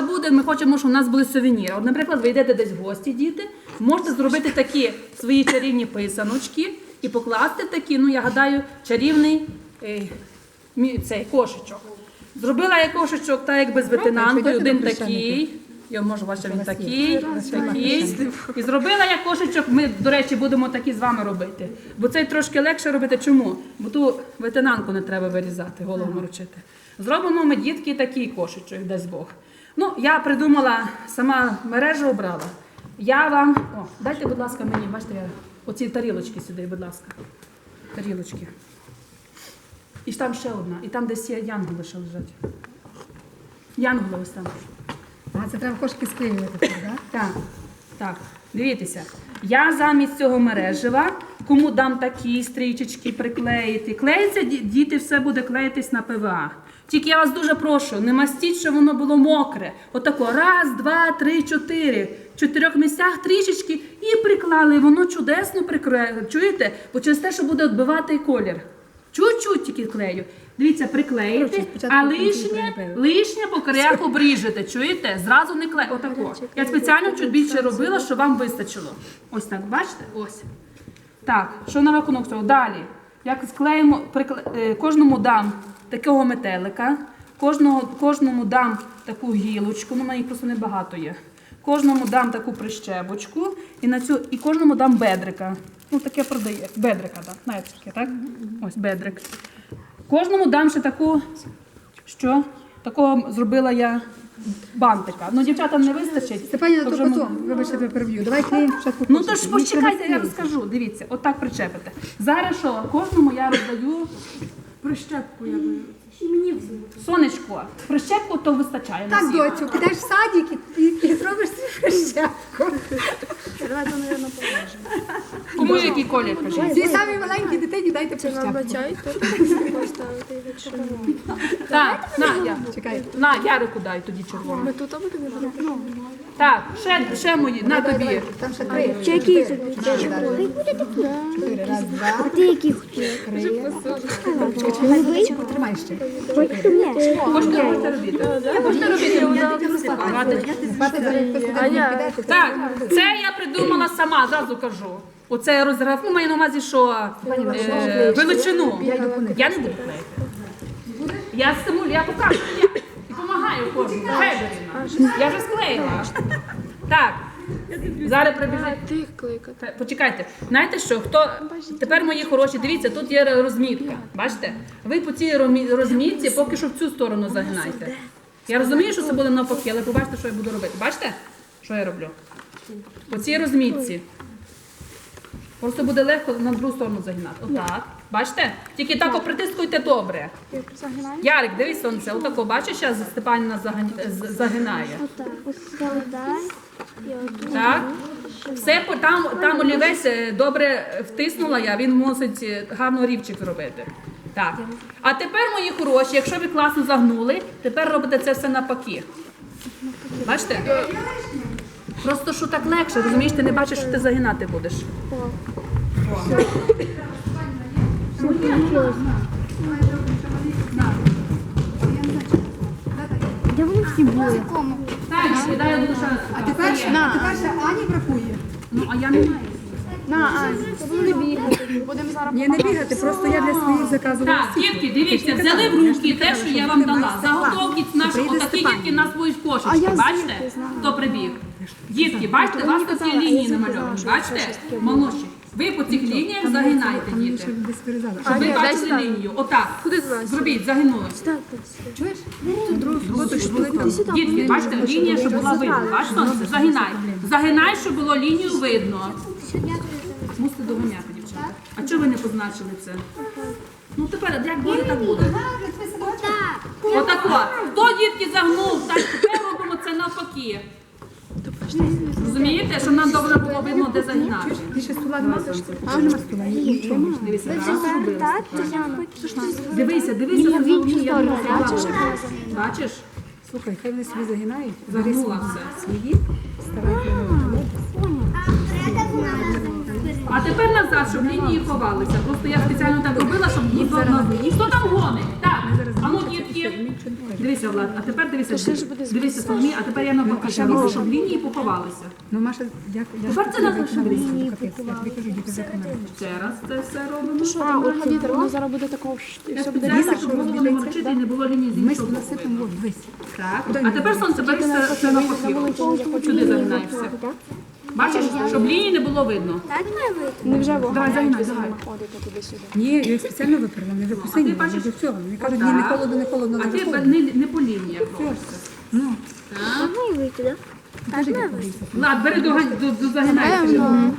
буде, ми хочемо, щоб у нас були сувеніри. От, наприклад, ви йдете десь в гості, діти, можете зробити такі свої чарівні писаночки і покласти такі, ну я гадаю, чарівний е, цей кошечок. Зробила я кошечок, так якби з ветенанкою, один такий. Я можу бачити, він такий, такий. І зробила я кошечок. Ми, до речі, будемо такі з вами робити. Бо цей трошки легше робити. Чому? Бо ту ветенанку не треба вирізати, голову морочити. Зробимо ми дітки такий кошечок, дасть Бог. Ну, я придумала, сама мережу обрала. Я вам. О, дайте, будь ласка, мені, бачите, я оці тарілочки сюди, будь ласка. Тарілочки. І там ще одна. І там десь є янголи ще лежать. Янголи ось там. А це треба кошки склеювати, так? Так, так. Дивіться, я замість цього мережева, кому дам такі стрічечки приклеїти. Клеїться, діти, все буде клеїтись на ПВА. Тільки я вас дуже прошу, не мастіть, щоб воно було мокре. Отако, раз, два, три, чотири. В чотирьох місцях трішечки і приклали. Воно чудесно прикриє. Чуєте? Бо через те, що буде відбивати колір. Чуть-чуть тільки клею. Дивіться, приклеїте, а лишнє, лишнє по краях обріжете, чуєте? Зразу не клею. Отако. Я спеціально чуть більше робила, щоб вам вистачило. Ось так, бачите? Ось. Так, що на рахунок цього? Далі. Як склеїмо, прикле- кожному дам такого метелика, кожного, кожному дам таку гілочку, ну, мене їх просто небагато є. Кожному дам таку прищепочку і на цю, і кожному дам бедрика. Ну, таке продає. Бедрика, так. Знаєте таке, так? Ось бедрик. Кожному дам ще таку, що? Такого зробила я бантика. Ну, дівчатам не вистачить. Степаніна, то вже ми- вибачте, тебе переб'ю. Давай клеїмо спочатку Ну то ж почекайте, я розкажу. Дивіться, отак причепите. Зараз що, кожному я роздаю прищепку. Я даю. Сонечко, прищепку то вистачає. на Так, всіх. доцю, підеш в садик і, і, і зробиш свій прищепку. Давайте, мабуть, положимо. Кому який колір кажіть? Цій самій маленькій дитині дайте прищепку. вибачай, тут поставити його червоно. Так, на, я. Чекай. На, Ярику дай тоді червону. Ми тут будемо робити? Так, ще, ще мої, на тобі. Там ще три. Чи які це Чотири. Чотири. Раз, два, Ти які хотів? три. Тримай ще. Хочете, робити? Хочете робити? Зараз підеш. Так, це я придумала сама, зразу кажу. Оце розрахунок, ну, маю на увазі, що е, величину. Я не буду. Клеїти. Я стимулю, я покажу. Допомагаю кожному. Я вже склеїла. Так. Зараз кликати. Почекайте, знаєте що? Хто тепер мої хороші? Дивіться, тут є розмітка. Бачите? Ви по цій розмітці поки що в цю сторону загинайте. Я розумію, що це буде навпаки, але побачите, що я буду робити. Бачите, що я роблю? По цій розмітці. Просто буде легко на другу сторону загинати. Отак. Бачите? Тільки так притискуйте добре. Ярик, дивись сонце, отако, бачиш, зараз Степанівна загинає. Так? Все там, там олівець е, добре втиснула я, він мусить е, гарно рівчик зробити. Так. А тепер, мої хороші, якщо ви класно загнули, тепер робите це все навпаки. Бачите? Просто що так легше, розумієш, ти не бачиш, що ти загинати будеш. Де вони всі були? Так, ще раз. А тепер ще, Ані бракує. Ну, а я не маю. На, Ань, не бігати. Будемо зараз Ні, не бігати, просто я для своїх заказувала. Так, дітки, дивіться, взяли в руки те, що я вам дала. Заготовки наші, отакі дітки нас будуть кошечки, бачите? Хто прибіг? Дітки, бачите, у вас такі лінії намальовані, бачите? Молодші. Ви по цих лініях загинаєте, діти. Щоб ви бачили лінію. Отак. Зробіть, загинули. Чуєш? Дітки, бачите, лінія, щоб була видно. Бачите. Загинай. Загинай, щоб було лінію видно. Мусите доганяти, дівчата. А чого ви не позначили це? Ну тепер, як буде, так буде. Отако. Хто дітки загнув, так тепер робимо це навпаки. Розумієте, що нам добре було видно, де загинати. Дивися, Дивися, дивися на лінію, я сторону, нарисувала. Бачиш? Слухай, хай вони собі загинають. Загнула все. Свої. Ставай А тепер назад, щоб лінії ховалися. Просто я спеціально так робила, щоб дивися, Влад, а тепер дивися, дивися, Соломі, а тепер я навпаки, ще роблю, щоб лінії поховалися. Ну, Маша, дякую. Тепер це назва дивися. Виконали. Ще раз це все робимо. Що, там друга вітер, воно зараз буде такого, і Я все буде спеціально, щоб голову не морочити і не було лінії з Ми іншого боку. насипемо, от. Так. А тепер сонце бери це, це навпаки. Сюди загинаєшся. Бачиш, щоб лінії не було видно. Так має вийти? Невже вогонь Давай, загинай, загинай. ходити туди-сюди? Ні, я спеціально виперла, не випусти, бачиш? до цього. Мені кажуть, ні, не холодно, не холодно, А ти холодно. не, не по лініях робиш. Ну, Так має вийти, так? Так як подивися. Влад, бери до, до, до загинаєшся.